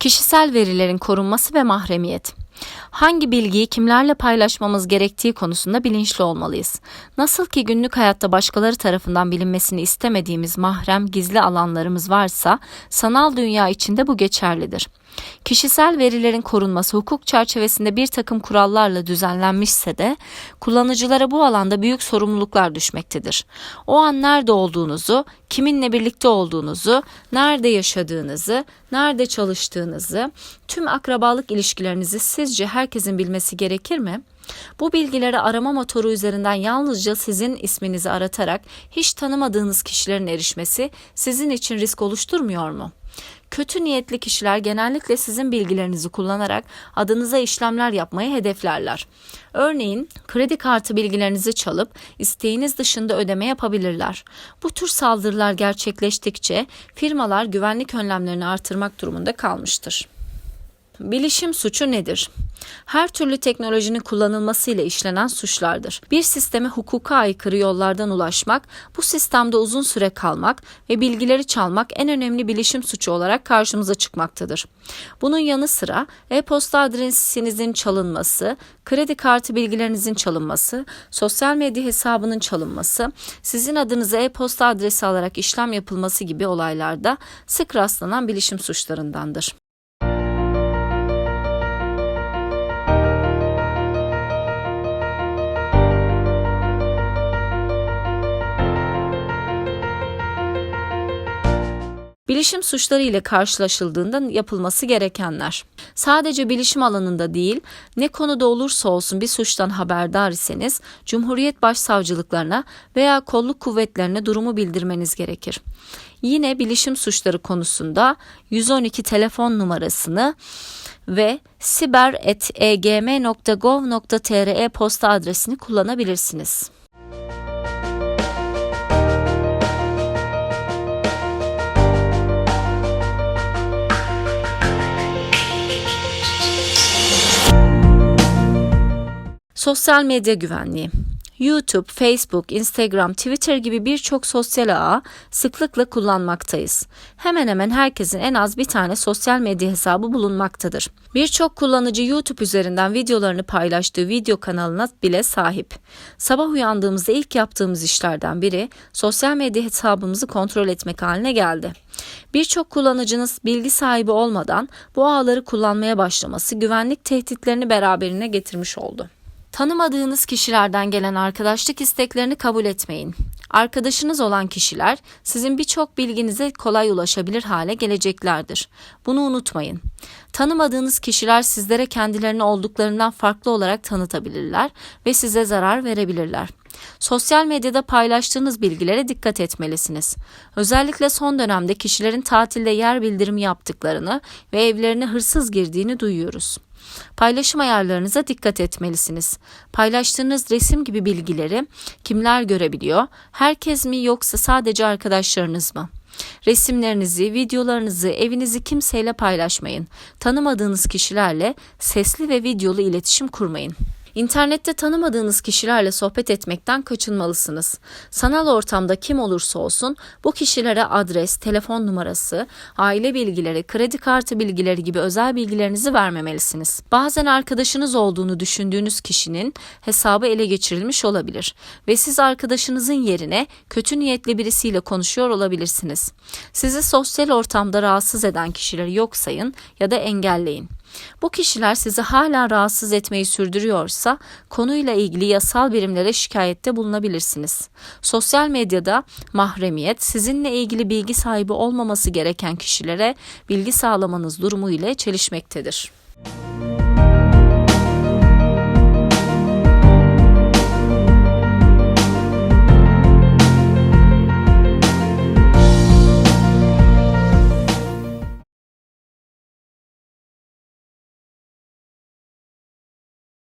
Kişisel verilerin korunması ve mahremiyet. Hangi bilgiyi kimlerle paylaşmamız gerektiği konusunda bilinçli olmalıyız. Nasıl ki günlük hayatta başkaları tarafından bilinmesini istemediğimiz mahrem, gizli alanlarımız varsa, sanal dünya içinde bu geçerlidir. Kişisel verilerin korunması hukuk çerçevesinde bir takım kurallarla düzenlenmişse de kullanıcılara bu alanda büyük sorumluluklar düşmektedir. O an nerede olduğunuzu, kiminle birlikte olduğunuzu, nerede yaşadığınızı, nerede çalıştığınızı, tüm akrabalık ilişkilerinizi sizce herkesin bilmesi gerekir mi? Bu bilgileri arama motoru üzerinden yalnızca sizin isminizi aratarak hiç tanımadığınız kişilerin erişmesi sizin için risk oluşturmuyor mu? Kötü niyetli kişiler genellikle sizin bilgilerinizi kullanarak adınıza işlemler yapmayı hedeflerler. Örneğin kredi kartı bilgilerinizi çalıp isteğiniz dışında ödeme yapabilirler. Bu tür saldırılar gerçekleştikçe firmalar güvenlik önlemlerini artırmak durumunda kalmıştır. Bilişim suçu nedir? Her türlü teknolojinin kullanılmasıyla işlenen suçlardır. Bir sisteme hukuka aykırı yollardan ulaşmak, bu sistemde uzun süre kalmak ve bilgileri çalmak en önemli bilişim suçu olarak karşımıza çıkmaktadır. Bunun yanı sıra e-posta adresinizin çalınması, kredi kartı bilgilerinizin çalınması, sosyal medya hesabının çalınması, sizin adınıza e-posta adresi alarak işlem yapılması gibi olaylarda sık rastlanan bilişim suçlarındandır. Bilişim suçları ile karşılaşıldığında yapılması gerekenler. Sadece bilişim alanında değil, ne konuda olursa olsun bir suçtan haberdar iseniz, Cumhuriyet Başsavcılıklarına veya kolluk kuvvetlerine durumu bildirmeniz gerekir. Yine bilişim suçları konusunda 112 telefon numarasını ve siber.egm.gov.tr e-posta adresini kullanabilirsiniz. Sosyal medya güvenliği. YouTube, Facebook, Instagram, Twitter gibi birçok sosyal ağı sıklıkla kullanmaktayız. Hemen hemen herkesin en az bir tane sosyal medya hesabı bulunmaktadır. Birçok kullanıcı YouTube üzerinden videolarını paylaştığı video kanalına bile sahip. Sabah uyandığımızda ilk yaptığımız işlerden biri sosyal medya hesabımızı kontrol etmek haline geldi. Birçok kullanıcınız bilgi sahibi olmadan bu ağları kullanmaya başlaması güvenlik tehditlerini beraberine getirmiş oldu. Tanımadığınız kişilerden gelen arkadaşlık isteklerini kabul etmeyin. Arkadaşınız olan kişiler sizin birçok bilginize kolay ulaşabilir hale geleceklerdir. Bunu unutmayın. Tanımadığınız kişiler sizlere kendilerini olduklarından farklı olarak tanıtabilirler ve size zarar verebilirler. Sosyal medyada paylaştığınız bilgilere dikkat etmelisiniz. Özellikle son dönemde kişilerin tatilde yer bildirimi yaptıklarını ve evlerine hırsız girdiğini duyuyoruz. Paylaşım ayarlarınıza dikkat etmelisiniz. Paylaştığınız resim gibi bilgileri kimler görebiliyor? Herkes mi yoksa sadece arkadaşlarınız mı? Resimlerinizi, videolarınızı, evinizi kimseyle paylaşmayın. Tanımadığınız kişilerle sesli ve videolu iletişim kurmayın. İnternette tanımadığınız kişilerle sohbet etmekten kaçınmalısınız. Sanal ortamda kim olursa olsun bu kişilere adres, telefon numarası, aile bilgileri, kredi kartı bilgileri gibi özel bilgilerinizi vermemelisiniz. Bazen arkadaşınız olduğunu düşündüğünüz kişinin hesabı ele geçirilmiş olabilir ve siz arkadaşınızın yerine kötü niyetli birisiyle konuşuyor olabilirsiniz. Sizi sosyal ortamda rahatsız eden kişileri yok sayın ya da engelleyin. Bu kişiler sizi hala rahatsız etmeyi sürdürüyorsa konuyla ilgili yasal birimlere şikayette bulunabilirsiniz. Sosyal medyada mahremiyet sizinle ilgili bilgi sahibi olmaması gereken kişilere bilgi sağlamanız durumu ile çelişmektedir.